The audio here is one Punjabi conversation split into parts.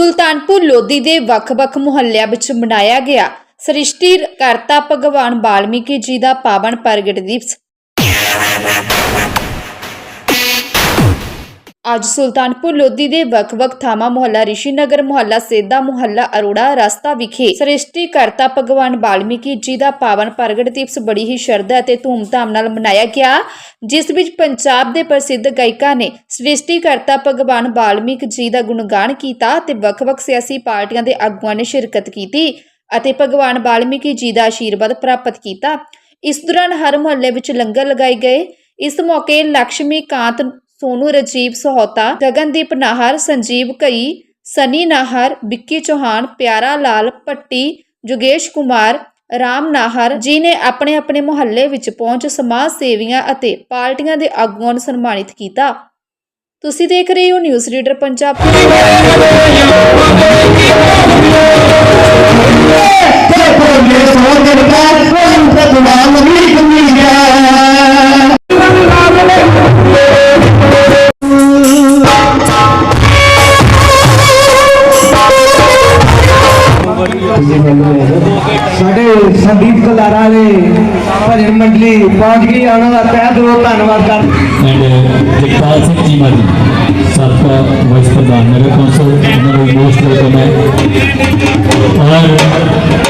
ਸੁਲਤਾਨਪੁਰ ਲੋਧੀ ਦੇ ਵੱਖ-ਵੱਖ ਮੁਹੱਲਿਆਂ ਵਿੱਚ ਮਨਾਇਆ ਗਿਆ। ਸ੍ਰਿਸ਼ਟੀ ਕਰਤਾ ਭਗਵਾਨ ਵਾਲਮੀਕੀ ਜੀ ਦਾ ਪਾਵਨ ਪ੍ਰਗਟ ਦਿਵਸ। ਅੱਜ ਸੁਲਤਾਨਪੁਰ ਲੋਧੀ ਦੇ ਵੱਖ-ਵੱਖ ਥਾਵਾਂ ਮੁਹੱਲਾ ਰਿਸ਼ੀ ਨਗਰ ਮੁਹੱਲਾ ਸੇਦਾ ਮੁਹੱਲਾ ਅਰੋੜਾ, ਰਸਤਾ ਵਿਖੇ ਸ੍ਰਿਸ਼ਟੀ ਕਰਤਾ ਭਗਵਾਨ ਵਾਲਮੀਕੀ ਜੀ ਦਾ ਪਾਵਨ ਪ੍ਰਗਟ ਦਿਵਸ ਬੜੀ ਹੀ ਸ਼ਰਧਾ ਅਤੇ ਧੂਮਧਾਮ ਨਾਲ ਮਨਾਇਆ ਗਿਆ, ਜਿਸ ਵਿੱਚ ਪੰਜਾਬ ਦੇ ਪ੍ਰਸਿੱਧ ਗਾਇਕਾਂ ਨੇ ਸ੍ਰਿਸ਼ਟੀ ਕਰਤਾ ਭਗਵਾਨ ਵਾਲਮੀਕ ਜੀ ਦਾ ਗੁਣਗਾਨ ਕੀਤਾ ਤੇ ਵੱਖ-ਵੱਖ ਸਿਆਸੀ ਪਾਰਟੀਆਂ ਦੇ ਆਗੂਆਂ ਨੇ ਸ਼ਿਰਕਤ ਕੀਤੀ ਅਤੇ ਭਗਵਾਨ ਵਾਲਮੀਕੀ ਜੀ ਦਾ ਆਸ਼ੀਰਵਾਦ ਪ੍ਰਾਪਤ ਕੀਤਾ। ਇਸ ਦੌਰਾਨ ਹਰ ਮੁਹੱਲੇ ਵਿੱਚ ਲੰਗਰ ਲਗਾਏ ਗਏ। ਇਸ ਮੌਕੇ ਲక్ష్ਮੀ ਕਾਂਤ ਸੋਨੂ ਰਜੀਵ ਸਹੋਤਾ, ਗਗਨਦੀਪ ਨਾਹਰ, ਸੰਜੀਵ ਕਈ ਸਨੀ ਨਾਹਰ, ਵਿੱਕੀ ਚੌਹਾਨ, ਪਿਆਰਾ ਲਾਲ ਪੱਟੀ ਜੁਗੇਸ਼ ਕੁਮਾਰ, ਰਾਮ ਨਾਹਰ ਜੀ ਨੇ ਆਪਣੇ ਆਪਣੇ ਮੁਹੱਲੇ ਵਿੱਚ ਪਹੁੰਚ ਸਮਾਜ ਸੇਵੀਆਂ ਅਤੇ ਪਾਰਟੀਆਂ ਦੇ ਆਗੂਆਂ ਨੂੰ ਸਨਮਾਨਿਤ ਕੀਤਾ। ਤੁਸੀਂ ਦੇਖ ਰਹੇ ਹੋ ਨਿਊਜ਼ ਰੀਡਰ ਪੰਜਾਬ। ਸੰਦੀਪ ਭਜਨ ਮੰਡਲੀ ਪਹੁੰਚ ਗਈ, ਉਹਨਾਂ ਦਾ ਤਹਿ ਦਿਲੋਂ ਧੰਨਵਾਦ ਕਰ। And ਜਗਪਾਲ ਸਿੰਘ ਚੀਮਾ ਜੀ ਸਾਬਕਾ ਵਾਈਸ ਪ੍ਰਧਾਨ ਨਗਰ ਕੌਂਸਲ, ਉਹਨਾਂ ਮੋਸਟ ਵੈਲਕਮ ਹੈ। ਔਰ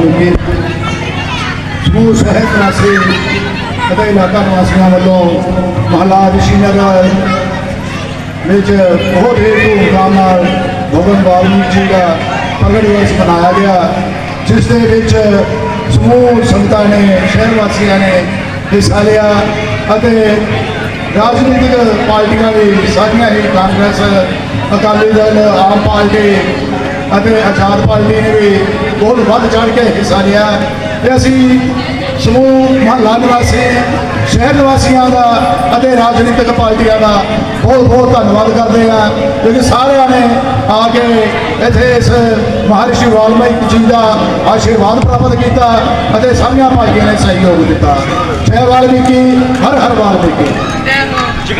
ਹਰ ਸਮੂਹ ਸ਼ਹਿਰ ਨਿਵਾਸੀ ਅਤੇ ਇਲਾਕਾ ਨਿਵਾਸੀਆਂ ਵੱਲੋਂ ਮਹੱਲਾ ਰਿਸ਼ੀਨਗਰ ਵਿੱਚ ਬਹੁਤ ਹੀ ਧੂਮਧਾਮ ਨਾਲ ਭਗਵਾਨ ਵਾਲਮੀਕ ਜੀ ਦਾ ਪ੍ਰਗਟ ਦਿਵਸ ਮਨਾਇਆ ਗਿਆ, ਜਿਸ ਦੇ ਵਿੱਚ ਸਮੂਹ ਸੰਗਤਾਂ ਨੇ, ਸ਼ਹਿਰ ਵਾਸੀਆਂ ਨੇ ਹਿੱਸਾ ਲਿਆ ਅਤੇ ਰਾਜਨੀਤਿਕ ਪਾਰਟੀਆਂ ਵੀ ਸਾਰੀਆਂ ਹੀ ਕਾਂਗਰਸ, ਅਕਾਲੀ ਦਲ, ਆਮ ਪਾਰਟੀ ਅਤੇ ਆਜ਼ਾਦ ਪਾਰਟੀ ਨੇ ਵੀ ਬਹੁਤ ਵੱਧ ਚੜ ਕੇ ਹਿੱਸਾ ਲਿਆ। ਤੇ ਅਸੀਂ ਸਮੂਹ ਮਹੱਲਾ ਨਿਵਾਸੀ, ਸ਼ਹਿਰ ਨਿਵਾਸੀਆਂ ਦਾ ਅਤੇ ਰਾਜਨੀਤਿਕ ਪਾਰਟੀਆਂ ਦਾ ਬਹੁਤ ਬਹੁਤ ਧੰਨਵਾਦ ਕਰਦੇ ਹਾਂ। ਕਿਉਂਕਿ ਸਾਰਿਆਂ ਨੇ ਆ ਕੇ ਇੱਥੇ ਇਸ ਮਹਾਰਿਸ਼ੀ ਵਾਲਮੀਕ ਜੀ ਦਾ ਆਸ਼ੀਰਵਾਦ ਪ੍ਰਾਪਤ ਕੀਤਾ ਅਤੇ ਸਾਰੀਆਂ ਪਾਰਟੀਆਂ ਨੇ ਸਹਿਯੋਗ ਦਿੱਤਾ। ਜੈ ਵਾਲਮੀਕੀ, ਹਰ ਹਰ ਵਾਲਮੀਕੀ।